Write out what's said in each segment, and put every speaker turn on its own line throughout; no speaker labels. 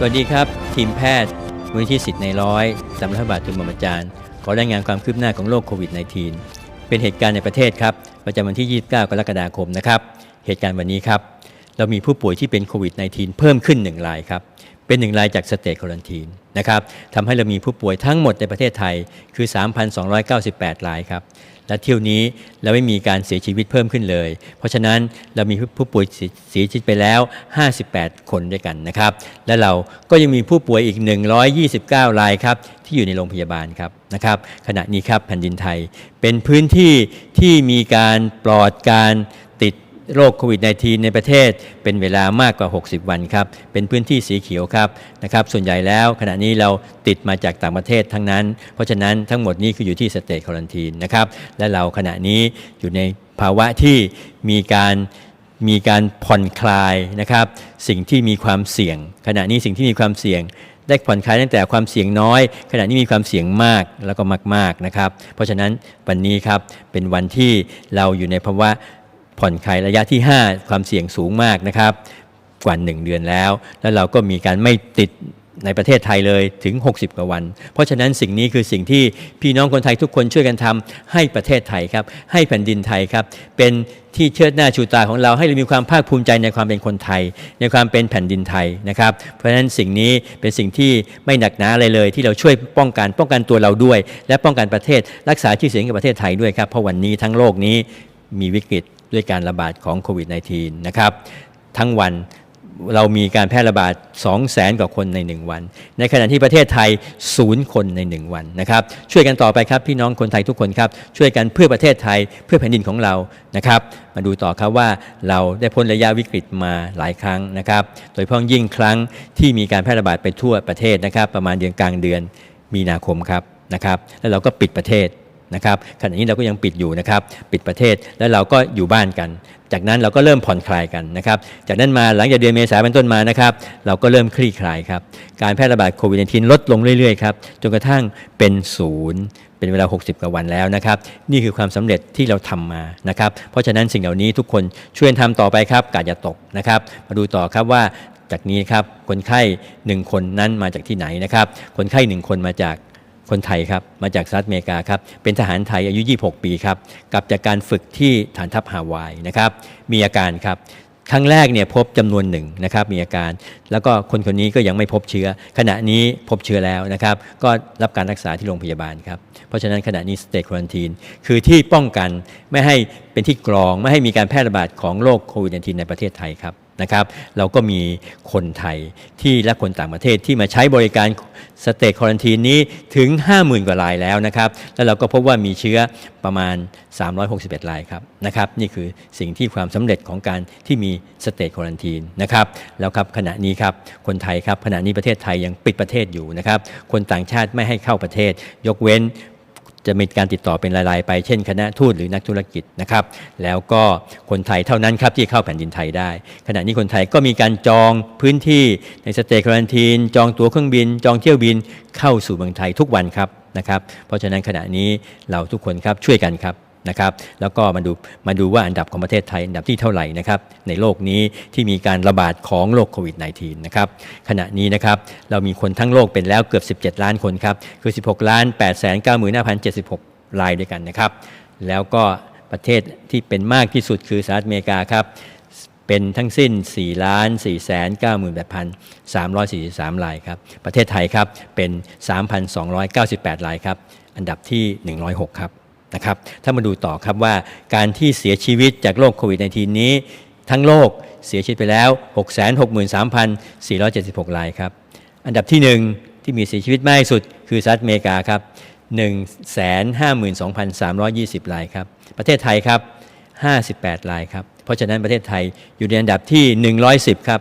สวัสดีครับ ทีมแพทย์มูลนิธิสิทธิ์ในร้อยสำนักบาททุนบรมอาจารย์ ขอรายงานความคืบหน้าของโรคโควิด -19 เป็นเหตุการณ์ในประเทศครับ ประจำวันที่ 29 กรกฎาคมนะครับ เหตุการณ์วันนี้ครับ เรามีผู้ป่วยที่เป็นโควิด -19 เพิ่มขึ้น 1 รายครับ เป็นหนึ่งรายจากสเตทควอนตีนนะครับทำให้เรามีผู้ป่วยทั้งหมดในประเทศไทยคือ 3,298 รายครับและเที่ยวนี้เราไม่มีการเสียชีวิตเพิ่มขึ้นเลย เพราะฉะนั้นเรามีผู้ป่วยเสียชีวิตไปแล้ว 58 คนด้วยกันนะครับ และเราก็ยังมีผู้ป่วยอีก 129 รายครับที่อยู่ในโรงพยาบาลครับนะครับ ขณะนี้ครับแผ่นดินไทยเป็นพื้นที่ที่มีการปลอดการ โรคโควิด -19 ในประเทศเป็นเวลามากกว่า 60 วันครับ เป็นพื้นที่สีเขียวครับนะครับ ส่วนใหญ่แล้วขณะนี้เราติดมาจากต่างประเทศทั้งนั้น เพราะฉะนั้นทั้งหมดนี้คืออยู่ที่สเตทควอนตีนนะครับ และเราขณะนี้อยู่ในภาวะที่มีการมีการผ่อนคลายนะครับ สิ่งที่มีความเสี่ยง ขณะนี้สิ่งที่มีความเสี่ยงได้ผ่อนคลายตั้งแต่ความเสี่ยงน้อย ขณะนี้มีความเสี่ยงมากแล้วก็มากๆนะครับ เพราะฉะนั้นวันนี้ครับเป็นวันที่เราอยู่ในภาวะ ผ่อนคลายระยะที่ 5 ความเสี่ยงสูงมากนะครับ กว่า 1 เดือนแล้ว แล้วเราก็มีการไม่ติดในประเทศไทยเลยถึง 60 กว่าวัน เพราะฉะนั้นสิ่งนี้คือสิ่งที่พี่น้องคนไทยทุกคนช่วยกันทำให้ประเทศไทยครับ ให้แผ่นดินไทยครับ เป็นที่เชิดหน้าชูตาของเราให้เรามีความภาคภูมิใจในความเป็นคนไทย ในความเป็นแผ่นดินไทยนะครับ เพราะฉะนั้นสิ่งนี้เป็นสิ่งที่ไม่หนักหนาอะไรเลย ที่เราช่วยป้องกันป้องกันตัวเราด้วย และป้องกันประเทศรักษาชื่อเสียงกับประเทศไทยด้วยครับเพราะวันนี้ทั้งโลกนี้มีวิกฤต ด้วยการระบาดของโควิด -19 นะครับทั้งวันเรามีการแพร่ระบาด 2 0 0แสนกว่าคนใน 1 วัน ในขณะที่ประเทศไทยศูนย์คนใน 1 วันนะครับ ช่วยกันต่อไปครับพี่น้องคนไทยทุกคนครับ ช่วยกันเพื่อประเทศไทยเพื่อแผ่นดินของเรานะครับ มาดูต่อครับว่าเราได้พ้นระยะวิกฤตมาหลายครั้งนะครับ โดยเฉพาะยิ่งครั้งที่มีการแพร่ระบาดไปทั่วประเทศนะครับ ประมาณเดือนกลางเดือนมีนาคมครับนะครับ แล้วเราก็ปิดประเทศ นะครับขณะนี้เราก็ยังปิดอยู่นะครับปิดประเทศแล้วเราก็อยู่บ้านกัน จากนั้นเราก็เริ่มผ่อนคลายกันนะครับจากนั้นมาหลังจากเดือนเมษายนเป็นต้นมานะครับเราก็เริ่มคลี่คลายครับการแพร่ระบาดโควิด -19 ลดลงเรื่อยๆครับจนกระทั่งเป็นศูนย์เป็นเวลา 60 กว่าวันแล้วนะครับ นี่คือความสำเร็จที่เราทำมานะครับ เพราะฉะนั้นสิ่งเหล่านี้ทุกคนช่วยทำต่อไปครับกาดอย่าตกนะครับ มาดูต่อครับว่าจากนี้ครับคนไข้หนึ่งคนนั้นมาจากที่ไหนนะครับ คนไข้หนึ่งคนมาจาก คนไทยครับ มาจากสหรัฐอเมริกาครับ เป็นทหารไทยอายุ 26 ปีครับ กลับจากการฝึกที่ฐานทัพฮาวายนะครับ มีอาการครับ ครั้งแรกเนี่ยพบจำนวนหนึ่งนะครับ มีอาการ แล้วก็คนคนนี้ก็ยังไม่พบเชื้อ ขณะนี้พบเชื้อแล้วนะครับ ก็รับการรักษาที่โรงพยาบาลครับ เพราะฉะนั้นขณะนี้สเต t ควอนตีน คือที่ป้องกันไม่ให้เป็นที่กรอง ไม่ให้มีการแพร่ระบาดของโรคโควิด -19 ในประเทศไทยครับนะครับเราก็มีคนไทยที่และคนต่างประเทศที่มาใช้บริการ สเตจควอนตีนนี้ถึง 50,000 กว่ารายแล้วนะครับ แล้วเราก็พบว่ามีเชื้อประมาณ 361 รายครับนะครับ นี่คือสิ่งที่ความสำเร็จของการที่มีสเตจควอนตีนนะครับ แล้วครับขณะนี้ครับคนไทยครับขณะนี้ประเทศไทยยังปิดประเทศอยู่นะครับ คนต่างชาติไม่ให้เข้าประเทศ ยกเว้น จะมีการติดต่อเป็นรายๆไปเช่น คณะทูตหรือนักธุรกิจนะครับ แล้วก็คนไทยเท่านั้นครับที่เข้าแผ่นดินไทยได้ ขณะนี้คนไทยก็มีการจองพื้นที่ในสเตทควอนตีนจองตั๋วเครื่องบิน จองเที่ยวบินเข้าสู่เมืองไทยทุกวันครับนะครับ เพราะฉะนั้นขณะนี้เราทุกคนครับช่วยกันครับ นะครับแล้วก็มาดูมาดูว่าอันดับของประเทศไทยอันดับที่เท่าไหร่นะครับในโลกนี้ที่มีการระบาดของโรคโควิด -19 นะครับขณะนี้นะครับเรามีคนทั้งโลกเป็นแล้วเกือบ 17 ล้านคนครับคือ 16ล้าน8 9 5 76รายด้วยกันนะครับแล้วก็ประเทศที่เป็นมากที่สุดคือสหรัฐอเมริกาครับเป็นทั้งสิ้น 4 ล้าน4แสน98 343รายครับประเทศไทยครับเป็น 3,298รายครับอันดับที่ 106 ครับ นะครับถ้ามาดูต่อครับว่าการที่เสียชีวิตจากโรคโควิด -19 นี้ ทั้งโลกเสียชีวิตไปแล้ว 663,476 รายครับ อันดับที่ 1 ที่มีเสียชีวิตมากที่สุด คือสหรัฐอเมริกาครับ 152,320 รายครับ ประเทศไทยครับ 58 รายครับ เพราะฉะนั้นประเทศไทยอยู่ในอันดับที่ 110 ครับ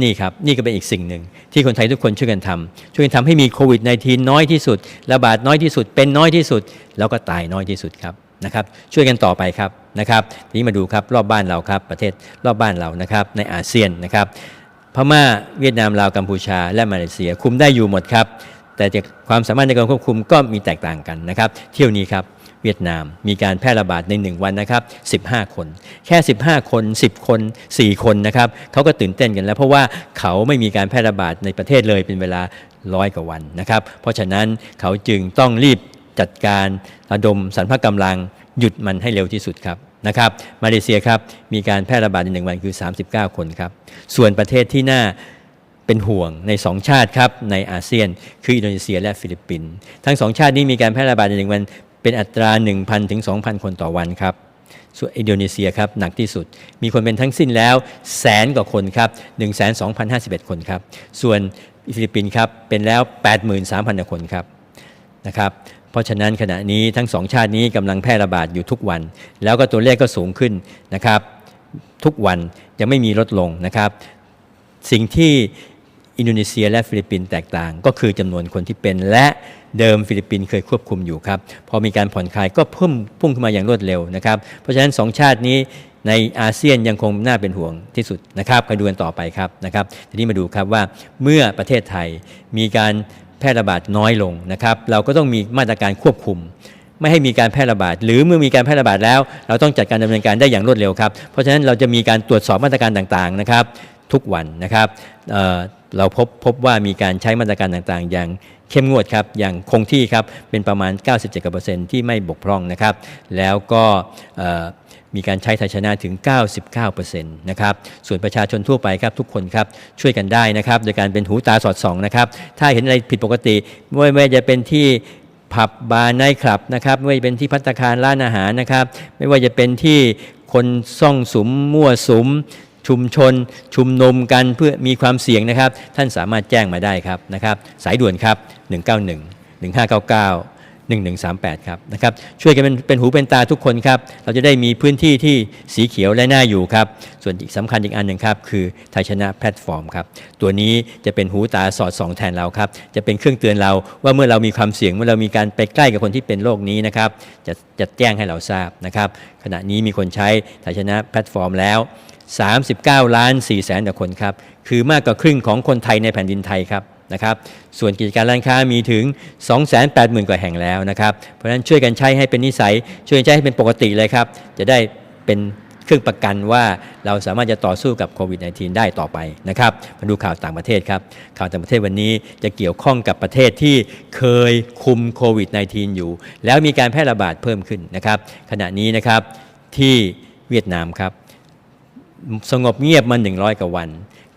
นี่ครับนี่ก็เป็นอีกสิ่งหนึ่ง ที่คนไทยทุกคนช่วยกันทำช่วยกันทำให้มีโควิด -19 น้อยที่สุด ระบาดน้อยที่สุด เป็นน้อยที่สุด แล้วก็ตายน้อยที่สุดครับนะครับ ช่วยกันต่อไปครับนะครับทีนี้มาดูครับรอบบ้านเราครับ ประเทศรอบบ้านเรานะครับ ในอาเซียนนะครับ พม่าเวียดนามลาวกัมพูชา และมาเลเซียคุมได้อยู่หมดครับแแต่จากความสามารถในการควบคุมก็มีแตกต่างกันนะครับ เที่ยวนี้ครับ เวียดนาม มีการแพร่ระบาดใน 1 วันนะครับ15 คน แค่ 15 คน 10 คน 4 คนนะครับเขาก็ตื่นเต้นกันแล้ว เพราะว่าเขาไม่มีการแพร่ระบาดในประเทศเลยเป็นเวลาร้อยกว่าวันนะครับ เพราะฉะนั้นเขาจึงต้องรีบจัดการระดมสรรพกำลังหยุดมันให้เร็วที่สุดครับนะครับมาเลเซียครับมีการแพร่ระบาดในหนึ่งวันคือ 39 คนครับส่วนประเทศที่น่าเป็นห่วงใน 2 ชาติครับในอาเซียน คืออินโดนีเซียและฟิลิปปินส์ทั้งสองชาตินี้มีการแพร่ระบาดในหนึ่งวัน เป็นอัตรา 1,000ถึง2,000 คนต่อวันครับส่วนอินโดนีเซียครับหนักที่สุด มีคนเป็นทั้งสิ้นแล้วแสนกว่าคนครับ12,051 คนครับ ส่วนฟิลิปปินส์ครับเป็นแล้ว 83,000คนครับนะครับเพราะฉะนั้นขณะนี้ทั้งสองชาตินี้กำลังแพร่ระบาดอยู่ทุกวัน แล้วก็ตัวเลขก็สูงขึ้นนะครับ ทุกวันยังไม่มีลดลงนะครับ สิ่งที่ อินโดนีเซียและฟิลิปปินส์แตกต่าง ก็คือจำนวนคนที่เป็นและเดิมฟิลิปปินส์เคยควบคุมอยู่ครับ พอมีการผ่อนคลายก็เพิ่มพุ่งขึ้นมาอย่างรวดเร็วนะครับ เพราะฉะนั้นสองชาตินี้ในอาเซียนยังคงน่าเป็นห่วงที่สุดนะครับไปดูกันต่อไปครับนะครับ ทีนี้มาดูครับว่าเมื่อประเทศไทยมีการแพร่ระบาดน้อยลงนะครับ เราก็ต้องมีมาตรการควบคุม ไม่ให้มีการแพร่ระบาด หรือเมื่อมีการแพร่ระบาดแล้ว เราต้องจัดการดำเนินการได้อย่างรวดเร็วครับ เพราะฉะนั้นเราจะมีการตรวจสอบมาตรการต่างๆนะครับทุกวันนะครับ เราพบพบว่ามีการใช้มาตรการต่างๆ อย่างเข้มงวดครับ อย่างคงที่ครับ เป็นประมาณ 97%ที่ไม่บกพร่องนะครับ แล้วก็มีการใช้ไทยชนะถึง 99%นะครับ ส่วนประชาชนทั่วไปครับทุกคนครับช่วยกันได้นะครับ โดยการเป็นหูตาสอดส่องนะครับ ถ้าเห็นอะไรผิดปกติไม่ว่าจะเป็นที่ผับบาร์ไนท์คลับนะครับ ไม่ว่าจะเป็นที่พัตตาคารร้านอาหารนะครับ ไม่ว่าจะเป็นที่คนซ่องสุมมั่วสุม ชุมชน ชุมนุมกันเพื่อมีความเสี่ยงนะครับ ท่านสามารถแจ้งมาได้ครับนะครับ สายด่วนครับ 191 1599 1138ครับนะครับช่วยกันเป็นเป็นหูเป็นตาทุกคนครับเราจะได้มีพื้นที่ที่สีเขียวและน่าอยู่ครับส่วนอีกสำคัญอีกอันหนึ่งครับคือไทยชนะแพลตฟอร์มครับตัวนี้จะเป็นหูตาสอดส่องแทนเราครับจะเป็นเครื่องเตือนเราว่าเมื่อเรามีความเสี่ยงเมื่อเรามีการไปใกล้กับคนที่เป็นโรคนี้นะครับจะจะแจ้งให้เราทราบนะครับขณะนี้มีคนใช้ไทยชนะแพลตฟอร์มแล้ว 39 ล้าน4แสนกว่าคนครับคือมากกว่าครึ่งของคนไทยในแผ่นดินไทยครับ นะครับ ส่วนกิจการร้านค้ามีถึง 280,000 กว่าแห่งแล้วนะครับ เพราะฉะนั้นช่วยกันใช้ให้เป็นนิสัย ช่วยกันใช้ให้เป็นปกติเลยครับ จะได้เป็นเครื่องประกันว่าเราสามารถจะต่อสู้กับโควิด -19 ได้ต่อไปนะครับ มาดูข่าวต่างประเทศครับ ข่าวต่างประเทศวันนี้จะเกี่ยวข้องกับประเทศที่เคยคุมโควิด -19 อยู่ แล้วมีการแพร่ระบาดเพิ่มขึ้นนะครับ ขณะนี้นะครับที่เวียดนามครับ สงบเงียบมา 100 กว่าวัน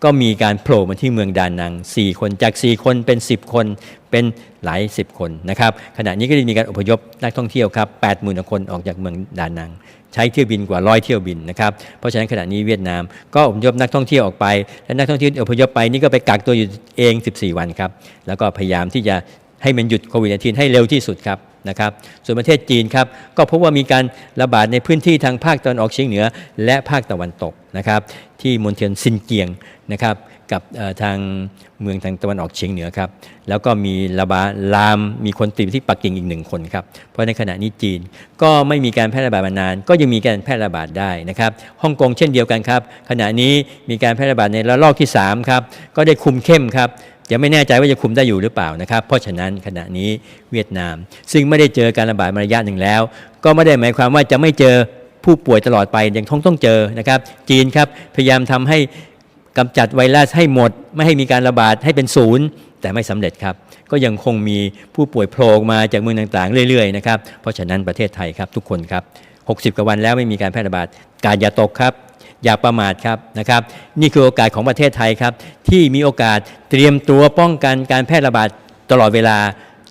ก็มีการโผล่มาที่เมืองดานัง 4 คนจาก 4 คนเป็น 10 คนเป็นหลาย 10 คนนะครับขณะนี้ก็ได้มีการอพยพนักท่องเที่ยวครับ80,000คนออกจากเมืองดานัง ใช้เที่ยวบินกว่าร้อยเที่ยวบินนะครับเพราะฉะนั้นขณะนี้เวียดนามก็อพยพนักท่องเที่ยวออกไปและนักท่องเที่ยวอพยพไปนี่ก็ไปกักตัวอยู่เอง 14 วันครับแล้วก็พยายามที่จะให้มันหยุดโควิด -19 ให้เร็วที่สุดครับ นะครับ ส่วนประเทศจีนครับก็พบว่ามีการระบาดในพื้นที่ทางภาคตะวันออกเฉียงเหนือ และภาคตะวันตกนะครับ ที่มณฑลซินเจียงนะครับกับทางเมืองทางตะวันออกเฉียงเหนือครับ แล้วก็มีระบาดลามมีคนติดที่ปักกิ่งอีกหนึ่งคนครับ เพราะในขณะนี้จีนก็ไม่มีการแพร่ระบาดมานาน ก็ยังมีการแพร่ระบาดได้นะครับฮ่องกงเช่นเดียวกันครับ ขณะนี้มีการแพร่ระบาดในระลอกที่3ครับก็ได้คุมเข้มครับ ยังไม่แน่ใจว่าจะคุมได้อยู่หรือเปล่านะครับ เพราะฉะนั้นขณะนี้เวียดนาม ซึ่งไม่ได้เจอการระบาดมาระยะหนึ่งแล้ว ก็ไม่ได้หมายความว่าจะไม่เจอผู้ป่วยตลอดไปยังต้องต้องเจอนะครับ จีนครับพยายามทำให้กำจัดไวรัสให้หมด ไม่ให้มีการระบาดให้เป็นศูนย์แต่ไม่สำเร็จครับ ก็ยังคงมีผู้ป่วยโผล่มาจากเมืองต่างๆ เรื่อยๆนะครับเพราะฉะนั้นประเทศไทยครับทุกคนครับ 60กว่าวันแล้วไม่มีการแพร่ระบาด การอย่าตกครับ อย่าประมาทครับนะครับ นี่คือโอกาสของประเทศไทยครับ ที่มีโอกาสเตรียมตัวป้องกันการแพร่ระบาดตลอดเวลา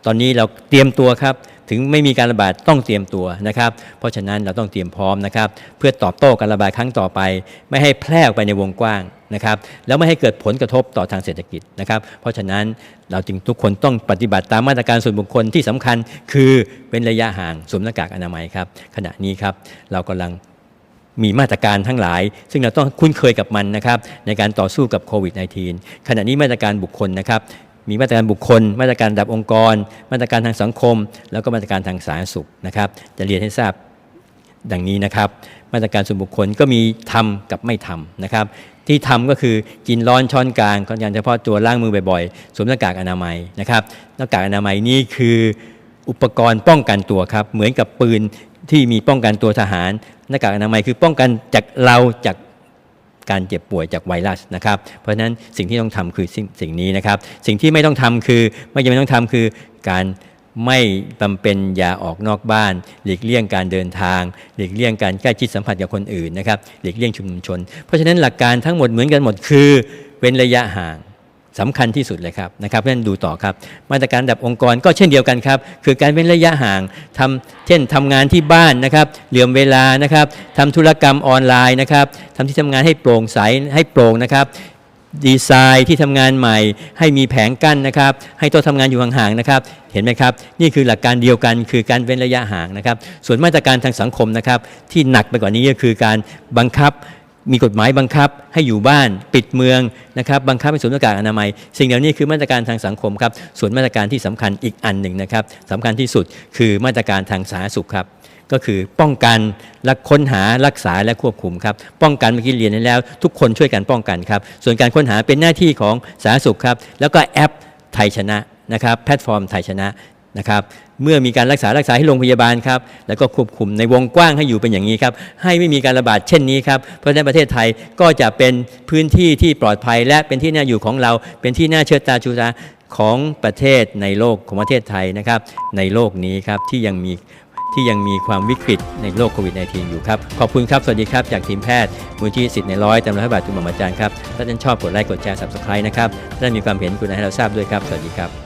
ตอนนี้เราเตรียมตัวครับถึงไม่มีการระบาดต้องเตรียมตัวนะครับ เพราะฉะนั้นเราต้องเตรียมพร้อมนะครับ เพื่อตอบโต้การระบาดครั้งต่อไป ไม่ให้แพร่ออกไปในวงกว้างนะครับ แล้วไม่ให้เกิดผลกระทบต่อทางเศรษฐกิจนะครับ เพราะฉะนั้นเราจึงทุกคนต้องปฏิบัติตามมาตรการส่วนบุคคลที่สำคัญ คือเป็นระยะห่างสวมหน้ากากอนามัยครับขณะนี้ครับเรากำลัง มีมาตรการทั้งหลาย ซึ่งเราต้องคุ้นเคยกับมันนะครับในการต่อสู้กับโควิด -19 ขณะนี้มาตรการบุคคลนะครับมีมาตรการบุคคล มาตรการระดับองค์กร มาตรการทางสังคม แล้วก็มาตรการทางสาธารณสุขนะครับ จะเรียนให้ทราบดังนี้นะครับ มาตรการส่วนบุคคลก็มีทำกับไม่ทำนะครับ ที่ทำก็คือกินร้อนช้อนกลางก่อนการเฉพาะตัวล้างมือบ่อยๆสวมหน้ากากอนามัยนะครับหน้ากากอนามัยนี่คืออุปกรณ์ป้องกันตัวครับ เหมือนกับปืน ที่มีป้องกันตัวทหารหน้ากากอนามัยคือป้องกันจากเราจากการเจ็บป่วยจากไวรัสนะครับ เพราะฉะนั้นสิ่งที่ต้องทำคือสิ่งสิ่งนี้นะครับ สิ่งที่ไม่ต้องทำคือไม่จำเป็นต้องทำคือการไม่จำเป็นอย่าออกนอกบ้าน หลีกเลี่ยงการเดินทาง หลีกเลี่ยงการใกล้ชิดสัมผัสกับคนอื่นนะครับ หลีกเลี่ยงชุมชน เพราะฉะนั้นหลักการทั้งหมดเหมือนกันหมดคือ เว้นระยะห่าง สำคัญที่สุดเลยครับนะครับเพราะฉะนั้นดูต่อครับ มาตรการระดับองค์กรก็เช่นเดียวกันครับ คือการเว้นระยะห่างทำเช่นทำงานที่บ้านนะครับเหลื่อมเวลานะครับทำธุรกรรมออนไลน์นะครับทำที่ทำงานให้โปร่งใสให้โปร่งนะครับดีไซน์ที่ทำงานใหม่ ให้มีแผงกั้นนะครับ ให้โต๊ะทำงานอยู่ห่างๆนะครับ เห็นไหมครับ นี่คือหลักการเดียวกันคือการเว้นระยะห่างนะครับ ส่วนมาตรการทางสังคมนะครับ ที่หนักไปกว่านี้ก็คือการบังคับ มีกฎหมายบังคับให้อยู่บ้านปิดเมืองนะครับบังคับให้สวมหน้ากากอนามัย สิ่งเหล่านี้คือมาตรการทางสังคมครับส่วนมาตรการที่สำคัญอีกอันหนึ่งนะครับสำคัญที่สุดคือมาตรการทางสาธารณสุขครับก็คือป้องกันและค้นหารักษาและควบคุมครับป้องกันเมื่อกี้เรียนไปแล้ว ทุกคนช่วยกันป้องกันครับส่วนการค้นหาเป็นหน้าที่ของสาธารณสุขครับแล้วก็แอปไทยชนะนะครับแพลตฟอร์มไทยชนะ นะครับเมื่อมีการรักษารักษาให้โรงพยาบาลครับแล้วก็ควบคุมในวงกว้างให้อยู่เป็นอย่างนี้ครับให้ไม่มีการระบาดเช่นนี้ครับเพราะฉะนั้นประเทศไทยก็จะเป็นพื้นที่ที่ปลอดภัย และเป็นที่น่าอยู่ของเรา เป็นที่น่าเชิดตาชูตาของประเทศในโลกของประเทศไทยนะครับในโลกนี้ครับที่ยังมีที่ยังมีความวิกฤตในโรคโควิด -19 อยู่ครับ ขอบคุณครับ สวัสดีครับ จากทีมแพทย์ มูลที่สิทธิ์ในร้อยตำรวจบาทจุมหมออาจารย์ครับ ถ้าท่านชอบกดไลค์ กดแชร์ subscribe นะครับ ถ้าท่านมีความเห็นคุณให้เราทราบด้วยครับ สวัสดีครับ